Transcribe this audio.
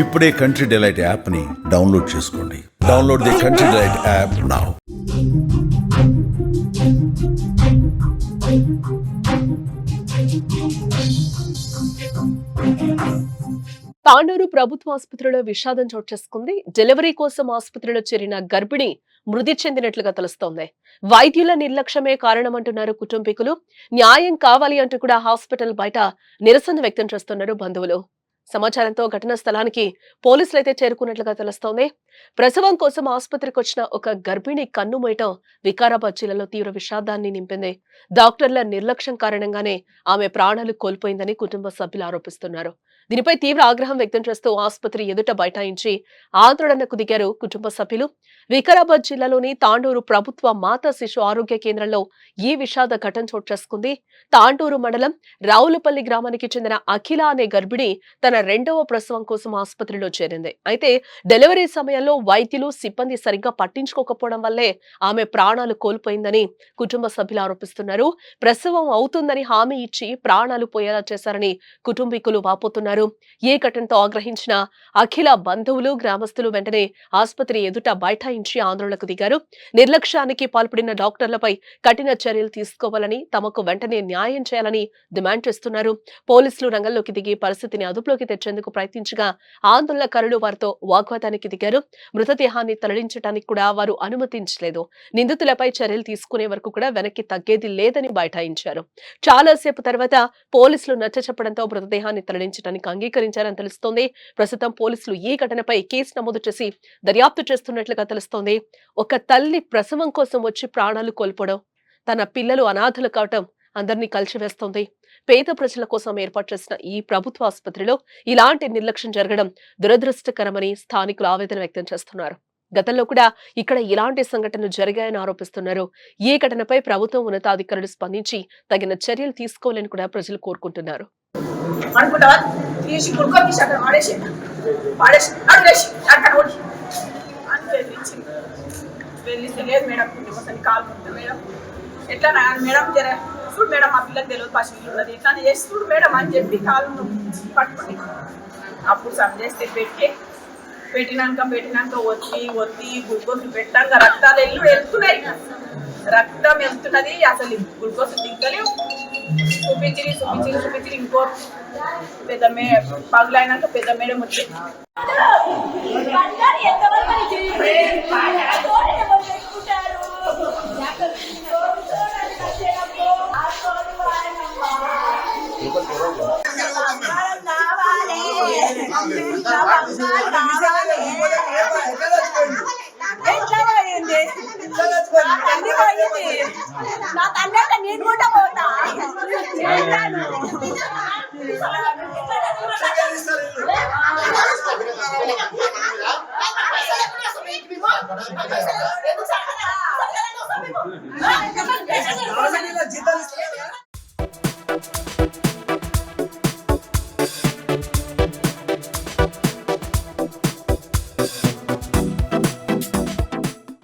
ఇప్పుడే country delight యాప్ని download చేసుకోండి. Download the Country Delight app now Tandur ప్రభుత్వ ఆసుపత్రిలో విషాదం చోటు చేసుకుంది. డెలివరీ కోసం ఆసుపత్రిలో చేరిన గర్భిణి మృతి చెందినట్లుగా తెలుస్తోంది. వైద్యుల నిర్లక్ష్యమే కారణమంటున్నారు కుటుంబీకులు. న్యాయం కావాలి అంటూ కూడా హాస్పిటల్ బయట నిరసన వ్యక్తం చేస్తున్నారు బంధువులు. సమాచారంతో ఘటనా స్థలానికి పోలీసులు అయితే చేరుకున్నట్లుగా తెలుస్తోంది. ప్రసవం కోసం ఆసుపత్రికి వచ్చిన ఒక గర్భిణి కన్ను మూయటం వికారాబాద్ జిల్లాలో తీవ్ర విషాదాన్ని నింపింది. డాక్టర్ల నిర్లక్ష్యం కారణంగానే ఆమె ప్రాణాలు కోల్పోయిందని కుటుంబ సభ్యులు ఆరోపిస్తున్నారు. దీనిపై తీవ్ర ఆగ్రహం వ్యక్తం చేస్తూ ఆసుపత్రి ఎదుట బైఠాయించి ఆందోళనకు దిగారు కుటుంబ సభ్యులు. వికారాబాద్ జిల్లాలోని తాండూరు ప్రభుత్వ మాతా శిశు ఆరోగ్య కేంద్రంలో ఈ విషాద ఘటన చోటు చేసుకుంది. తాండూరు మండలం రావులపల్లి గ్రామానికి చెందిన అఖిల అనే గర్భిణి తన రెండవ ప్రసవం కోసం ఆసుపత్రిలో చేరింది. అయితే డెలివరీ సమయంలో వైద్యులు సిబ్బంది సరిగ్గా పట్టించుకోకపోవడం వల్లే ఆమె ప్రాణాలు కోల్పోయిందని కుటుంబ సభ్యులు ఆరోపిస్తున్నారు. ప్రసవం అవుతుందని హామీ ఇచ్చి ప్రాణాలు పోయేలా చేశారని కుటుంబీకులు వాపోతున్నారు. ఏ ఘటనతో ఆగ్రహించిన అఖిల బంధువులు గ్రామస్తులు వెంటనే ఆసుపత్రి ఎదుట బైఠాయించి ఆందోళనకు దిగారు. నిర్లక్ష్యానికి పాల్పడిన డాక్టర్లపై కఠిన చర్యలు తీసుకోవాలని తమకు వెంటనే న్యాయం చేయాలని డిమాండ్ చేస్తున్నారు. పోలీసులు రంగంలోకి దిగి పరిస్థితిని అదుపులోకి తెచ్చేందుకు ప్రయత్నించగా ఆందోళనకారులు వారితో వాగ్వాదానికి దిగారు. మృతదేహాన్ని తరలించడానికి కూడా వారు అనుమతించలేదు. నిందితులపై చర్యలు తీసుకునే వరకు కూడా వెనక్కి తగ్గేది లేదని బైఠాయించారు. చాలాసేపు తర్వాత పోలీసులు నచ్చ చెప్పడంతో మృతదేహాన్ని తరలించడానికి అంగీకరించారని తెలుస్తోంది. ప్రస్తుతం పోలీసులు ఈ ఘటనపై కేసు నమోదు చేసి దర్యాప్తు చేస్తున్నట్లుగా తెలుస్తోంది. ఒక తల్లి ప్రసవం కోసం వచ్చి ప్రాణాలు కోల్పోవడం తన పిల్లలు అనాథలు కావటం అందరినీ కలిసివేస్తోంది పేద ప్రజల కోసం ఏర్పాటు చేసిన ఈ ప్రభుత్వ ఆసుపత్రిలో ఇలాంటి నిర్లక్ష్యం జరగడం దురదృష్టకరమని స్థానికులు ఆవేదన వ్యక్తం చేస్తున్నారు. గతంలో కూడా ఇక్కడ ఇలాంటి సంఘటనలు జరిగాయని ఆరోపిస్తున్నారు. ఈ ఘటనపై ప్రభుత్వం ఉన్నతాధికారులు స్పందించి తగిన చర్యలు తీసుకోవాలని కూడా ప్రజలు కోరుకుంటున్నారు. ఎట్లా మేడం జర చూడు మేడం మా పిల్లలకు తెలియదు పశువులు ఉన్నది. ఇట్లా చేసి చూడు మేడం అని చెప్పి కాలు పట్టుకుని అప్పుడు సబ్ చేస్తే పెట్టి. పెట్టినాక పెట్టినాక ఒత్తి ఒత్తి గ్లూకోజ్ పెట్టాక రక్తాలు ఎల్లు వెళ్తున్నాయి. రక్తం వెళ్తున్నది అసలు గ్లూకోజ్ దిగ్గలేవు చూపించి చూపించి చూపించి ఇంకో పెద్ద మే పగులైనాక పెద్ద మేడం వచ్చింది ఎట్లా పోయింది తల్లి పోయింది నా తల్లి అంటే నేను కూడా పోతా ఎందుకు